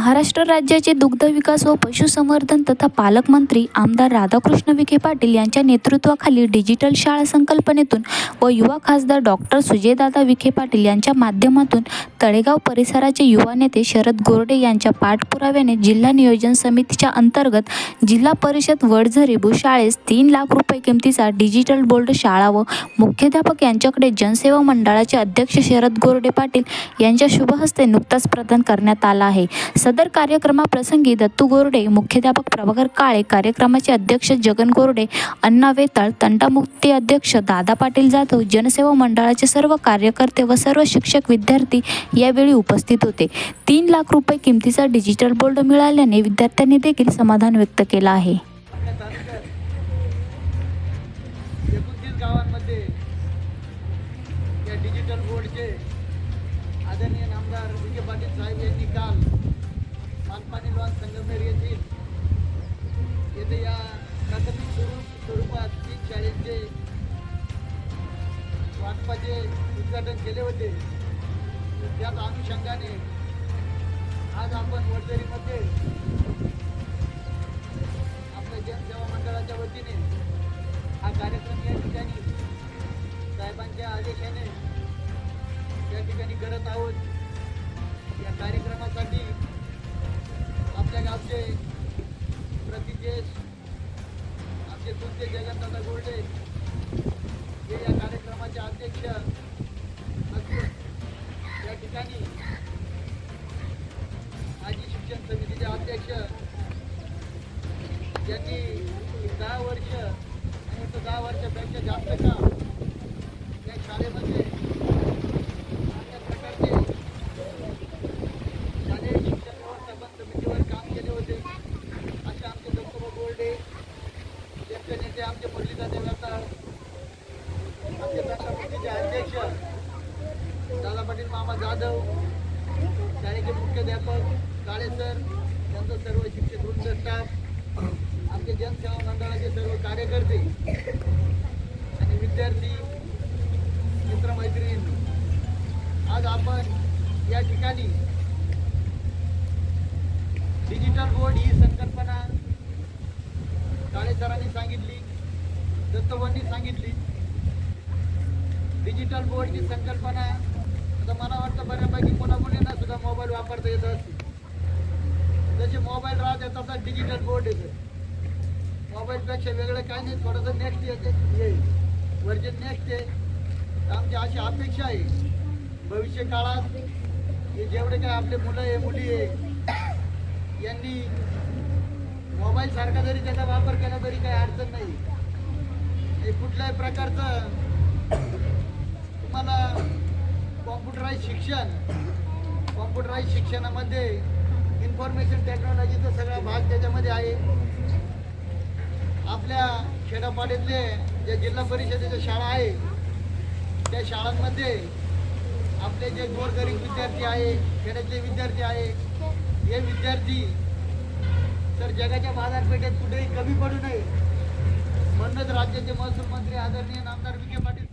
महाराष्ट्र राज्याचे दुग्ध विकास व पशुसंवर्धन तथा पालकमंत्री आमदार राधाकृष्ण विखे पाटील यांच्या नेतृत्वाखाली डिजिटल शाळा संकल्पनेतून व युवा खासदार डॉक्टर सुजयदादा विखे पाटील यांच्या माध्यमातून तळेगाव परिसराचे युवा नेते शरद गोरडे यांच्या पाठपुराव्याने जिल्हा नियोजन समितीच्या अंतर्गत जिल्हा परिषद वडझरीबू शाळेस तीन लाख रुपये किमतीचा डिजिटल बोर्ड शाळा व मुख्याध्यापक यांच्याकडे जनसेवा मंडळाचे अध्यक्ष शरद गोरडे पाटील यांच्या शुभहस्ते नुकताच प्रदान करण्यात आला आहे. सदर कार्यक्रमाप्रसंगी दत्तू गोरडे मुख्याध्यापक प्रभाकर काळे कार्यक्रमाचे अध्यक्ष जगन गोरडे अण्णा वेताळ तंटामुक्ती अध्यक्ष दादा पाटील जाधव जनसेवा मंडळाचे सर्व कार्यकर्ते व सर्व शिक्षक विद्यार्थी यावेळी उपस्थित होते. तीन लाख रुपये किमतीचा डिजिटल बोर्ड मिळाल्याने विद्यार्थ्यांनी देखील समाधान व्यक्त केलं आहे. गावांमध्ये या डिजिटल बोर्डचे आदरणीय नामदार विखे पाटील साहेब यांनी काल मालपाणी लॉन संगमेर येथील येथे या प्राथमिक स्वरूप स्वरूपात तीन शाळेचे वाटपाचे उद्घाटन केले होते. त्याच अनुषंगाने आज आपण वडदरीमध्ये आपल्या जनसेवा मंडळाच्या वतीने हा कार्यक्रम या ठिकाणी साहेबांच्या आदेशाने या ठिकाणी करत आहोत. या कार्यक्रमासाठी आमचे जगन्नाथ गोल्डे हे या कार्यक्रमाचे अध्यक्ष असून या ठिकाणी माजी शिक्षण समितीचे अध्यक्ष यांनी दहा वर्ष आणि तो दहा वर्षापेक्षा जास्त का या शाळेमध्ये अशा प्रकारचे शालेय शिक्षण व्यवस्थापन समितीवर काम केले होते असे आमचे दत्तोबा बोर्डे ज्येष्ठ नेते आमचे मुरलीदादा आमचे समितीचे अध्यक्ष दादा पाटील मामा जाधव शाळेचे मुख्याध्यापक काळे सर त्यांचं सर्व शिक्षक वृंद स्टाफ आमचे जनसेवा मंडळाचे सर्व कार्यकर्ते आणि विद्यार्थी मित्रमैत्रीण. आज आपण या ठिकाणी डिजिटल बोर्ड ही संकल्पना काळे सरांनी सांगितली दत्तवांनी सांगितली. डिजिटल बोर्डची संकल्पना आता मला वाटतं बऱ्यापैकी कोणाकोणींना सुद्धा मोबाईल वापरता येत असते जसे मोबाईल राहते तसा डिजिटल बोर्ड येते. मोबाईलपेक्षा वेगळं काही नाही थोडंसं नेक्स्ट येते येईल वर्जन नेक्स्ट आहे. तर आमची अशी अपेक्षा आहे. भविष्य काळात हे जेवढे काय आपले मुलं आहे मुली आहे यांनी मोबाईल सारखा जरी त्याचा वापर केला तरी काही अडचण नाही. हे कुठल्याही प्रकारचं तुम्हाला कॉम्प्युटराईज शिक्षण कॉम्प्युटराईज शिक्षणामध्ये इन्फॉर्मेशन टेक्नॉलॉजीचा सगळा भाग त्याच्यामध्ये आहे. आपल्या खेड्यापाड्यातले ज्या जिल्हा परिषदेच्या शाळा आहे त्या शाळांमध्ये आपले जे गोरगरीब विद्यार्थी आहे खेड्यातले विद्यार्थी आहे हे विद्यार्थी तर जगाच्या बाजारपेठेत कुठेही कमी पडू नये. म्हणूनच राज्याचे महसूल मंत्री आदरणीय नामदार विखे पाटील